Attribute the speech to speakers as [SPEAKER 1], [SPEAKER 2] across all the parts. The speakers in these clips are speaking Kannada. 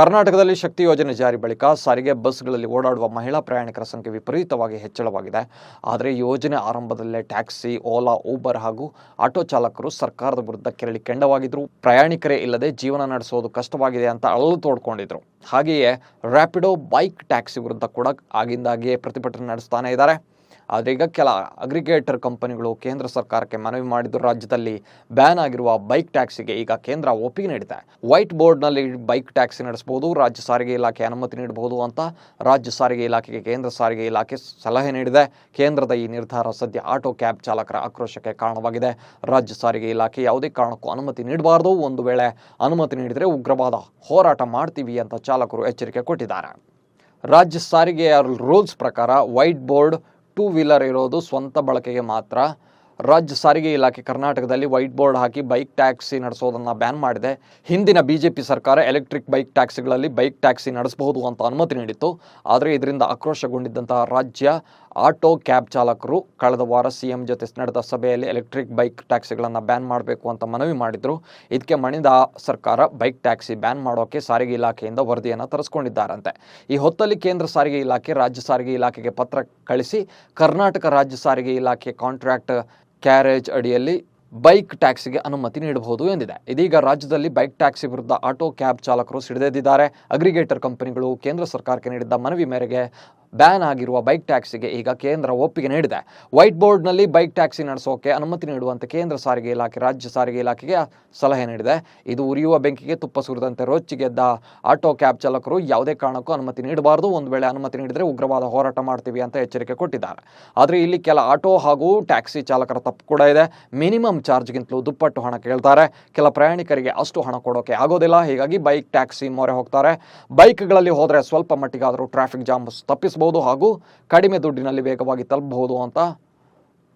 [SPEAKER 1] ಕರ್ನಾಟಕದಲ್ಲಿ ಶಕ್ತಿ ಯೋಜನೆ ಜಾರಿ ಬಳಿಕ ಸಾರಿಗೆ ಬಸ್ಗಳಲ್ಲಿ ಓಡಾಡುವ ಮಹಿಳಾ ಪ್ರಯಾಣಿಕರ ಸಂಖ್ಯೆ ವಿಪರೀತವಾಗಿ ಹೆಚ್ಚಳವಾಗಿದೆ. ಆದರೆ ಯೋಜನೆ ಆರಂಭದಲ್ಲೇ ಟ್ಯಾಕ್ಸಿ, ಓಲಾ, ಊಬರ್ ಹಾಗೂ ಆಟೋ ಚಾಲಕರು ಸರ್ಕಾರದ ವಿರುದ್ಧ ಕೆರಳಿ ಕೆಂಡವಾಗಿದ್ದರು. ಪ್ರಯಾಣಿಕರೇ ಇಲ್ಲದೆ ಜೀವನ ನಡೆಸೋದು ಕಷ್ಟವಾಗಿದೆ ಅಂತ ಅಳಲು ತೋಡ್ಕೊಂಡಿದ್ರು. ಹಾಗೆಯೇ ರ್ಯಾಪಿಡೋ ಬೈಕ್ ಟ್ಯಾಕ್ಸಿ ವಿರುದ್ಧ ಕೂಡ ಆಗಿಂದಾಗಿಯೇ ಪ್ರತಿಭಟನೆ ನಡೆಸ್ತಾನೆ ಇದ್ದಾರೆ. ಆದರೆ ಈಗ ಕೆಲ ಅಗ್ರಿಗೇಟರ್ ಕಂಪನಿಗಳು ಕೇಂದ್ರ ಸರ್ಕಾರಕ್ಕೆ ಮನವಿ ಮಾಡಿದ್ದು ರಾಜ್ಯದಲ್ಲಿ ಬ್ಯಾನ್ ಆಗಿರುವ ಬೈಕ್ ಟ್ಯಾಕ್ಸಿಗೆ ಈಗ ಕೇಂದ್ರ ಒಪ್ಪಿಗೆ ನೀಡಿದೆ. ವೈಟ್ ಬೋರ್ಡ್ನಲ್ಲಿ ಬೈಕ್ ಟ್ಯಾಕ್ಸಿ ನಡೆಸಬಹುದು, ರಾಜ್ಯ ಸಾರಿಗೆ ಇಲಾಖೆ ಅನುಮತಿ ನೀಡಬಹುದು ಅಂತ ರಾಜ್ಯ ಸಾರಿಗೆ ಇಲಾಖೆಗೆ ಕೇಂದ್ರ ಸಾರಿಗೆ ಇಲಾಖೆ ಸಲಹೆ ನೀಡಿದೆ. ಕೇಂದ್ರದ ಈ ನಿರ್ಧಾರ ಸದ್ಯ ಆಟೋ ಕ್ಯಾಬ್ ಚಾಲಕರ ಆಕ್ರೋಶಕ್ಕೆ ಕಾರಣವಾಗಿದೆ. ರಾಜ್ಯ ಸಾರಿಗೆ ಇಲಾಖೆ ಯಾವುದೇ ಕಾರಣಕ್ಕೂ ಅನುಮತಿ ನೀಡಬಾರದು. ಒಂದು ವೇಳೆ ಅನುಮತಿ ನೀಡಿದರೆ ಉಗ್ರವಾದ ಹೋರಾಟ ಮಾಡ್ತೀವಿ ಅಂತ ಚಾಲಕರು ಎಚ್ಚರಿಕೆ ಕೊಟ್ಟಿದ್ದಾರೆ. ರಾಜ್ಯ ಸಾರಿಗೆಯ ರೂಲ್ಸ್ ಪ್ರಕಾರ ವೈಟ್ ಬೋರ್ಡ್ ಟೂ ವೀಲರ್ ಇರೋದು ಸ್ವಂತ ಬಳಕೆಗೆ ಮಾತ್ರ. ರಾಜ್ಯ ಸಾರಿಗೆ ಇಲಾಖೆ ಕರ್ನಾಟಕದಲ್ಲಿ ವೈಟ್ ಬೋರ್ಡ್ ಹಾಕಿ ಬೈಕ್ ಟ್ಯಾಕ್ಸಿ ನಡೆಸೋದನ್ನು ಬ್ಯಾನ್ ಮಾಡಿದೆ. ಹಿಂದಿನ ಬಿಜೆಪಿ ಸರ್ಕಾರ ಎಲೆಕ್ಟ್ರಿಕ್ ಬೈಕ್ ಟ್ಯಾಕ್ಸಿಗಳಲ್ಲಿ ಬೈಕ್ ಟ್ಯಾಕ್ಸಿ ನಡೆಸಬಹುದು ಅಂತ ಅನುಮತಿ ನೀಡಿತ್ತು. ಆದರೆ ಇದರಿಂದ ಆಕ್ರೋಶಗೊಂಡಿದ್ದಂತಹ ರಾಜ್ಯ ಆಟೋ ಕ್ಯಾಬ್ ಚಾಲಕರು ಕಳೆದ ವಾರ ಸಿಎಂ ಜೊತೆ ನಡೆದ ಸಭೆಯಲ್ಲಿ ಎಲೆಕ್ಟ್ರಿಕ್ ಬೈಕ್ ಟ್ಯಾಕ್ಸಿಗಳನ್ನು ಬ್ಯಾನ್ ಮಾಡಬೇಕು ಅಂತ ಮನವಿ ಮಾಡಿದ್ರು. ಇದಕ್ಕೆ ಮಣಿದ ಸರ್ಕಾರ ಬೈಕ್ ಟ್ಯಾಕ್ಸಿ ಬ್ಯಾನ್ ಮಾಡೋಕೆ ಸಾರಿಗೆ ಇಲಾಖೆಯಿಂದ ವರದಿಯನ್ನು ತರಿಸ್ಕೊಂಡಿದ್ದಾರಂತೆ. ಈ ಹೊತ್ತಲ್ಲಿ ಕೇಂದ್ರ ಸಾರಿಗೆ ಇಲಾಖೆ, ರಾಜ್ಯ ಸಾರಿಗೆ ಇಲಾಖೆಗೆ ಪತ್ರ ಕಳಿಸಿ, ಕರ್ನಾಟಕ ರಾಜ್ಯ ಸಾರಿಗೆ ಇಲಾಖೆ ಕಾಂಟ್ರಾಕ್ಟ್ ಕ್ಯಾರೇಜ್ ಅಡಿಯಲ್ಲಿ ಬೈಕ್ ಟ್ಯಾಕ್ಸಿಗೆ ಅನುಮತಿ ನೀಡಬಹುದು ಎಂದಿದೆ. ಇದೀಗ ರಾಜ್ಯದಲ್ಲಿ ಬೈಕ್ ಟ್ಯಾಕ್ಸಿ ವಿರುದ್ಧ ಆಟೋ ಕ್ಯಾಬ್ ಚಾಲಕರು ಸಿಡಿದೆದ್ದಿದ್ದಾರೆ. ಅಗ್ರಿಗೇಟರ್ ಕಂಪನಿಗಳು ಕೇಂದ್ರ ಸರ್ಕಾರಕ್ಕೆ ನೀಡಿದ್ದ ಮನವಿ ಮೇರೆಗೆ ಬ್ಯಾನ್ ಆಗಿರುವ ಬೈಕ್ ಟ್ಯಾಕ್ಸಿಗೆ ಈಗ ಕೇಂದ್ರ ಒಪ್ಪಿಗೆ ನೀಡಿದೆ. ವೈಟ್ ಬೋರ್ಡ್ನಲ್ಲಿ ಬೈಕ್ ಟ್ಯಾಕ್ಸಿ ನಡೆಸೋಕೆ ಅನುಮತಿ ನೀಡುವಂತೆ ಕೇಂದ್ರ ಸಾರಿಗೆ ಇಲಾಖೆ, ರಾಜ್ಯ ಸಾರಿಗೆ ಇಲಾಖೆಗೆ ಸಲಹೆ ನೀಡಿದೆ. ಇದು ಉರಿಯುವ ಬೆಂಕಿಗೆ ತುಪ್ಪ ಸುರಿದಂತೆ ರೊಚ್ಚಿಗೆದ್ದ ಆಟೋ ಕ್ಯಾಬ್ ಚಾಲಕರು ಯಾವುದೇ ಕಾರಣಕ್ಕೂ ಅನುಮತಿ ನೀಡಬಾರದು. ಒಂದು ವೇಳೆ ಅನುಮತಿ ನೀಡಿದರೆ ಉಗ್ರವಾದ ಹೋರಾಟ ಮಾಡ್ತೀವಿ ಅಂತ ಎಚ್ಚರಿಕೆ ಕೊಟ್ಟಿದ್ದಾರೆ. ಆದರೆ ಇಲ್ಲಿ ಕೆಲ ಆಟೋ ಹಾಗೂ ಟ್ಯಾಕ್ಸಿ ಚಾಲಕರ ತಪ್ಪು ಕೂಡ ಇದೆ. ಮಿನಿಮಮ್ ಚಾರ್ಜ್ಗಿಂತಲೂ ದುಪ್ಪಟ್ಟು ಹಣ ಕೇಳ್ತಾರೆ. ಕೆಲ ಪ್ರಯಾಣಿಕರಿಗೆ ಅಷ್ಟು ಹಣ ಕೊಡೋಕೆ ಆಗೋದಿಲ್ಲ. ಹೀಗಾಗಿ ಬೈಕ್ ಟ್ಯಾಕ್ಸಿ ಮೊರೆ ಹೋಗ್ತಾರೆ. ಬೈಕ್ಗಳಲ್ಲಿ ಹೋದರೆ ಸ್ವಲ್ಪ ಮಟ್ಟಿಗಾದರೂ ಟ್ರಾಫಿಕ್ ಜಾಮ್ ತಪ್ಪಿಸಬಹುದು. ಹಾಗೂ ಕಡಿಮೆ ದುಡ್ಡಿನಲ್ಲಿ ವೇಗವಾಗಿ ತಲುಪಬಹುದು ಅಂತ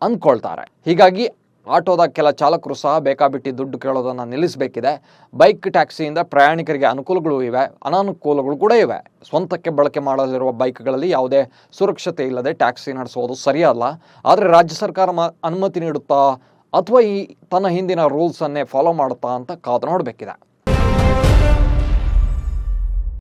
[SPEAKER 1] ಅಂದ್ಕೊಳ್ತಾರೆ. ಹೀಗಾಗಿ ಆಟೋದ ಕೆಲ ಚಾಲಕರು ಸಹ ಬೇಕಾಬಿಟ್ಟಿ ದುಡ್ಡು ಕೇಳೋದನ್ನು ನಿಲ್ಲಿಸಬೇಕಿದೆ. ಬೈಕ್ ಟ್ಯಾಕ್ಸಿಯಿಂದ ಪ್ರಯಾಣಿಕರಿಗೆ ಅನುಕೂಲಗಳು ಇವೆ, ಅನಾನುಕೂಲಗಳು ಕೂಡ ಇವೆ. ಸ್ವಂತಕ್ಕೆ ಬಳಕೆ ಮಾಡಲಿರುವ ಬೈಕ್ಗಳಲ್ಲಿ ಯಾವುದೇ ಸುರಕ್ಷತೆ ಇಲ್ಲದೆ ಟ್ಯಾಕ್ಸಿ ನಡೆಸೋದು ಸರಿಯಲ್ಲ. ಆದರೆ ರಾಜ್ಯ ಸರ್ಕಾರ ಅನುಮತಿ ನೀಡುತ್ತಾ ಅಥವಾ ಈ ತನ್ನ ಹಿಂದಿನ ರೂಲ್ಸನ್ನೇ ಫಾಲೋ ಮಾಡುತ್ತಾ ಅಂತ ಕಾದು ನೋಡಬೇಕಿದೆ.